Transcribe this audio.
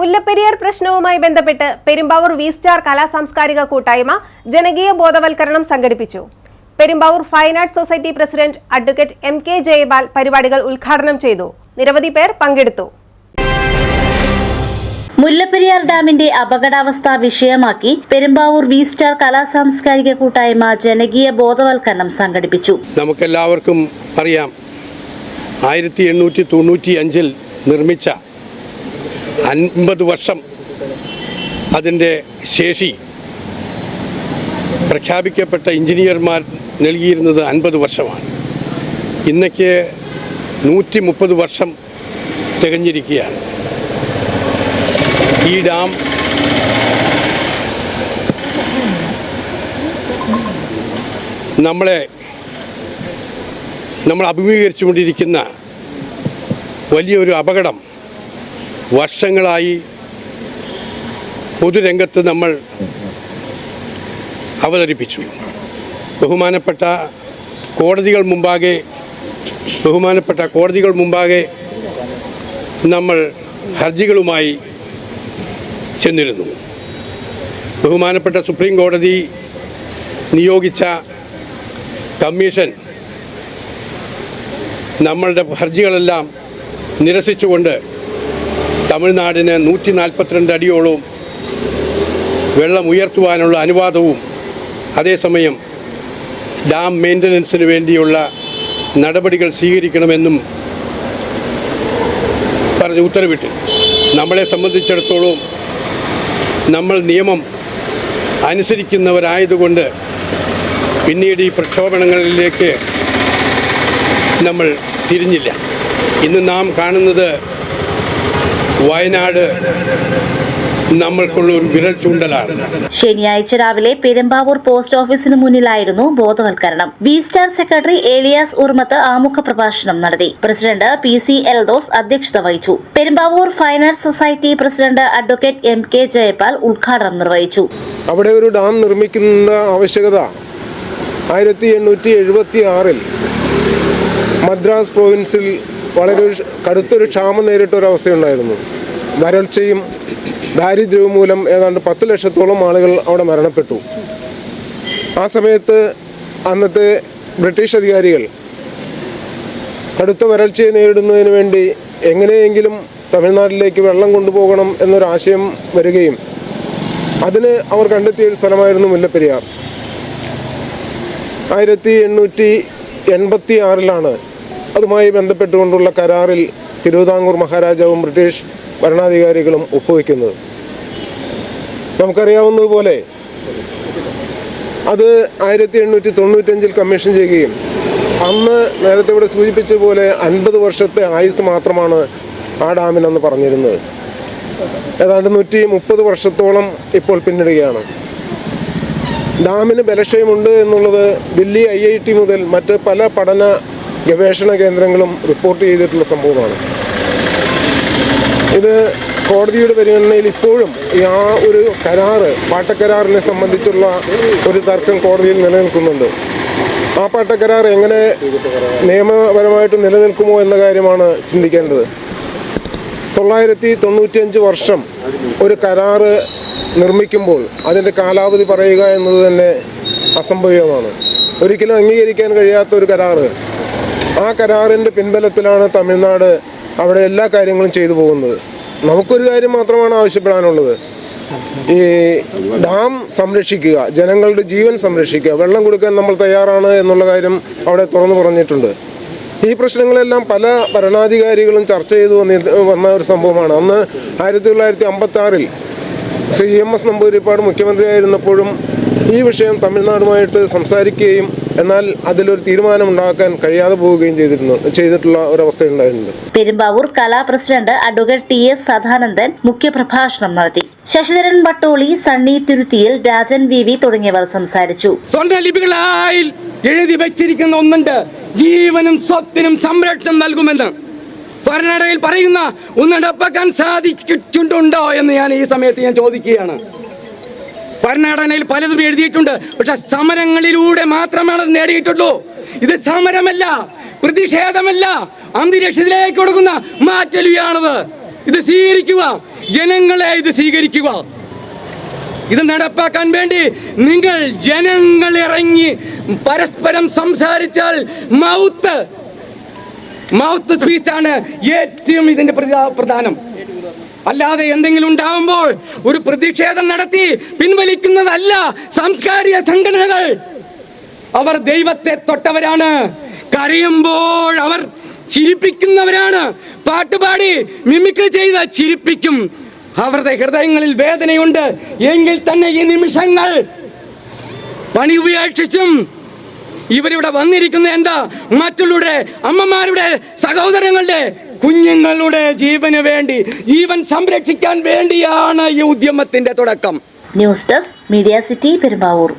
മുല്ലപ്പെരിയാർ പ്രശ്നവുമായി ബന്ധപ്പെട്ട് Perumbavoor V star കലാസാംസ്കാരിക കൂട്ടായ്മ ജനകീയ ബോധവൽക്കരണം സംഘടിപ്പിച്ചു. Perumbavoor fine arts society president advocate M K Jayapal പരിപാടികൾ ഉദ്ഘാടനം ചെയ്തു. നിരവധി പേർ പങ്കെടുത്തു. മുല്ലപ്പെരിയാർ ഡാമിന്റെ അപകടാവസ്ഥ വിഷയമാക്കി പെരുമ്പാവൂർ വി സ്റ്റാർ കലാസാംസ്കാരിക കൂട്ടായ്മ ജനകീയ ബോധവൽക്കരണം സംഘടിപ്പിച്ചു. നമുക്കെല്ലാവർക്കും അറിയാം ആയിരത്തി എണ്ണൂറ്റി തൊണ്ണൂറ്റി അഞ്ചിൽ നിർമ്മിച്ച അൻപത് വർഷം അതിന്റെ ശേഷി പ്രഖ്യാപിക്കപ്പെട്ട എഞ്ചിനീയർമാർ നൽകിയിരുന്നത് അൻപത് വർഷമാണ്. ഇന്നേക്ക് നൂറ്റി മുപ്പത് വർഷം തികഞ്ഞിരിക്കുകയാണ്. ഈ ഡാം നമ്മളെ നമ്മൾ അഭിമുഖീകരിച്ചുകൊണ്ടിരിക്കുന്ന വലിയൊരു അപകടം വർഷങ്ങളായി പൊതുരംഗത്ത് നമ്മൾ അവതരിപ്പിച്ചു. ബഹുമാനപ്പെട്ട കോടതികൾ മുമ്പാകെ ബഹുമാനപ്പെട്ട കോടതികൾ മുമ്പാകെ നമ്മൾ ഹർജികളുമായി ചെന്നിരുന്നു. ബഹുമാനപ്പെട്ട സുപ്രീം കോടതി നിയോഗിച്ച കമ്മീഷൻ നമ്മളുടെ ഹർജികളെല്ലാം നിരസിച്ചുകൊണ്ട് തമിഴ്നാടിന് നൂറ്റി നാൽപ്പത്തിരണ്ട് അടിയോളവും വെള്ളം ഉയർത്തുവാനുള്ള അനുവാദവും അതേസമയം ഡാം മെയിന്റനൻസിന് വേണ്ടിയുള്ള നടപടികൾ സ്വീകരിക്കണമെന്നും പറഞ്ഞ് ഉത്തരവിട്ടു. നമ്മളെ സംബന്ധിച്ചിടത്തോളം നമ്മൾ നിയമം അനുസരിക്കുന്നവരായതുകൊണ്ട് പിന്നീട് ഈ പ്രക്ഷോഭണങ്ങളിലേക്ക് നമ്മൾ തിരിഞ്ഞില്ല. ഇന്ന് നാം കാണുന്നത് വയനാട് നമ്മൾക്കുള്ള ഒരു വിരൽ ചൂണ്ടലാണ്. ശനിയാഴ്ച രാവിലെ പെരുമ്പാവൂർ പോസ്റ്റ് ഓഫീസിന് മുന്നിലായിരുന്നു ബോധവൽക്കരണം. V star secretary Elias Urmath ആമുഖ പ്രഭാഷണം നടത്തി. പ്രസിഡന്റ് പി സി എൽദോസ് അധ്യക്ഷത വഹിച്ചു. Perumbavoor finance society president advocate M K Jayapal ഉദ്ഘാടനം നിർവഹിച്ചു. അവിടെ ഒരു ഡാം നിർമ്മിക്കുന്ന ആവശ്യകത ആയിരത്തി എണ്ണൂറ്റി എഴുപത്തി ആറിൽ മദ്രാസ് പ്രോവിൻസിൽ വളരെ കടുത്തൊരു ക്ഷാമം നേരിട്ട ഒരു അവസ്ഥയുണ്ടായിരുന്നു. വരൾച്ചയും ദാരിദ്ര്യവും മൂലം ഏതാണ്ട് പത്ത് ലക്ഷത്തോളം ആളുകൾ അവിടെ മരണപ്പെട്ടു. ആ സമയത്ത് അന്നത്തെ ബ്രിട്ടീഷ് അധികാരികൾ കടുത്ത വരൾച്ചയെ നേരിടുന്നതിന് വേണ്ടി എങ്ങനെയെങ്കിലും തമിഴ്നാട്ടിലേക്ക് വെള്ളം കൊണ്ടുപോകണം എന്നൊരാശയം വരികയും അതിന് അവർ കണ്ടെത്തിയ ഒരു സ്ഥലമായിരുന്നു മുല്ലപ്പെരിയാർ. ആയിരത്തി എണ്ണൂറ്റി എൺപത്തി ആറിലാണ് അതുമായി ബന്ധപ്പെട്ടുകൊണ്ടുള്ള കരാറിൽ തിരുവിതാംകൂർ മഹാരാജാവും ബ്രിട്ടീഷ് ഭരണാധികാരികളും ഒപ്പുവെക്കുന്നത്. നമുക്കറിയാവുന്നതുപോലെ അത് ആയിരത്തി എണ്ണൂറ്റി തൊണ്ണൂറ്റഞ്ചിൽ കമ്മീഷൻ ചെയ്യുകയും അന്ന് നേരത്തെ ഇവിടെ സൂചിപ്പിച്ച പോലെ അൻപത് വർഷത്തെ ആയുസ് മാത്രമാണ് ആ ഡാമിനെന്ന് പറഞ്ഞിരുന്നത്. ഏതാണ്ട് നൂറ്റി മുപ്പത് വർഷത്തോളം ഇപ്പോൾ പിന്നിടുകയാണ്. ഡാമിന് ബലക്ഷയമുണ്ട് എന്നുള്ളത് ദില്ലി ഐ ഐ ടി മുതൽ മറ്റ് പല പഠന ഗവേഷണ കേന്ദ്രങ്ങളും റിപ്പോർട്ട് ചെയ്തിട്ടുള്ള സംഭവമാണ്. ഇത് കോടതിയുടെ പരിഗണനയിൽ ഇപ്പോഴും ആ ഒരു കരാറ് പാട്ടക്കരാറിനെ സംബന്ധിച്ചുള്ള ഒരു തർക്കം കോടതിയിൽ നിലനിൽക്കുന്നുണ്ട്. ആ പാട്ടക്കരാർ എങ്ങനെ നിയമപരമായിട്ട് നിലനിൽക്കുമോ എന്ന കാര്യമാണ് ചിന്തിക്കേണ്ടത്. തൊള്ളായിരത്തി തൊണ്ണൂറ്റിയഞ്ച് വർഷം ഒരു കരാറ് നിർമ്മിക്കുമ്പോൾ അതിന്റെ കാലാവധി പറയുക എന്നത് തന്നെ അസംഭവ്യമാണ്. ഒരിക്കലും അംഗീകരിക്കാൻ കഴിയാത്ത ഒരു കരാറ്. ആ കരാറിന്റെ പിൻബലത്തിലാണ് തമിഴ്നാട് അവിടെ എല്ലാ കാര്യങ്ങളും ചെയ്തു പോകുന്നത്. നമുക്കൊരു കാര്യം മാത്രമാണ് ആവശ്യപ്പെടാനുള്ളത്. ഈ ഡാം സംരക്ഷിക്കുക ജനങ്ങളുടെ ജീവൻ സംരക്ഷിക്കുക വെള്ളം കൊടുക്കാൻ നമ്മൾ തയ്യാറാണ് എന്നുള്ള കാര്യം അവിടെ തുറന്നു പറഞ്ഞിട്ടുണ്ട്. ഈ പ്രശ്നങ്ങളെല്ലാം പല ഭരണാധികാരികളും ചർച്ച ചെയ്തു വന്നി വന്ന ഒരു സംഭവമാണ്. അന്ന് ആയിരത്തി തൊള്ളായിരത്തി അമ്പത്തി ആറിൽ ശ്രീ എം എസ് നമ്പൂതിരിപ്പാട് മുഖ്യമന്ത്രിയായിരുന്നപ്പോഴും ഈ വിഷയം തമിഴ്നാടുമായിട്ട് സംസാരിക്കുകയും എന്നാൽ അതിലൊരു തീരുമാനം ഉണ്ടാക്കാൻ കഴിയാതെ പോവുകയും ചെയ്തിരുന്നു ചെയ്തിട്ടുള്ള ഒരവസ്ഥയുണ്ടായിട്ടുണ്ട് Perumbavoor Kala president advocate T S Sadanandan മുഖ്യപ്രഭാഷണം നടത്തി. ശശിധരൻ ബട്ടോളി സണ്ണി തിരുത്തിയിൽ രാജൻ വി വി തുടങ്ങിയവർ സംസാരിച്ചു. സ്വർണലിപികളായി എഴുതി വെച്ചിരിക്കുന്ന ഒന്നുണ്ട് ജീവനും സ്വത്തിനും സംരക്ഷണം നൽകുമെന്ന്. ഭരണഘടനയിൽ പറയുന്ന ഒന്ന് നടപ്പാക്കാൻ സാധിച്ചിട്ടുണ്ടോ? എന്ന് ഞാൻ ഈ സമയത്ത് ഞാൻ ചോദിക്കുകയാണ്. ഭരണഘടനയിൽ പലതും എഴുതിയിട്ടുണ്ട്. പക്ഷെ സമരങ്ങളിലൂടെ മാത്രമാണ് അത് നേടിയിട്ടുള്ളൂ. ഇത് സമരമല്ല പ്രതിഷേധമല്ല. അന്തരീക്ഷത്തിലേക്ക് കൊടുക്കുന്ന മാറ്റലിയാണത്. ഇത് സ്വീകരിക്കുക ജനങ്ങളെ ഇത് സ്വീകരിക്കുക. ഇത് നടപ്പാക്കാൻ വേണ്ടി നിങ്ങൾ ജനങ്ങൾ ഇറങ്ങി പരസ്പരം സംസാരിച്ചാൽ മൗത്ത് മൗത്ത് സ്പീച്ചാണ് ഏറ്റവും ഇതിന്റെ പ്രധാ- പ്രധാനം. അല്ലാതെ എന്തെങ്കിലും ഉണ്ടാകുമ്പോൾ ഒരു പ്രതിഷേധം നടത്തി പിൻവലിക്കുന്നതല്ല സാംസ്കാരിക സംഘടനകൾ. അവർ ദൈവത്തെ തൊട്ടവരാണ്. കരയുമ്പോൾ അവർ ചിരിപ്പിക്കുന്നവരാണ്. പാട്ടുപാടി മിമിക്രി ചെയ്ത് ചിരിപ്പിക്കും. അവരുടെ ഹൃദയങ്ങളിൽ വേദനയുണ്ട്. എങ്കിൽ തന്നെ ഈ നിമിഷങ്ങൾ പണി ഉപേക്ഷിച്ചും ഇവരിവിടെ വന്നിരിക്കുന്ന എന്താ? മറ്റുള്ളവരുടെ അമ്മമാരുടെ സഹോദരങ്ങളുടെ കുഞ്ഞുങ്ങളുടെ ജീവന് വേണ്ടി ജീവൻ സംരക്ഷിക്കാൻ വേണ്ടിയാണ് ഈ ഉദ്യമത്തിന്റെ തുടക്കം. News desk media city Perumbavoor.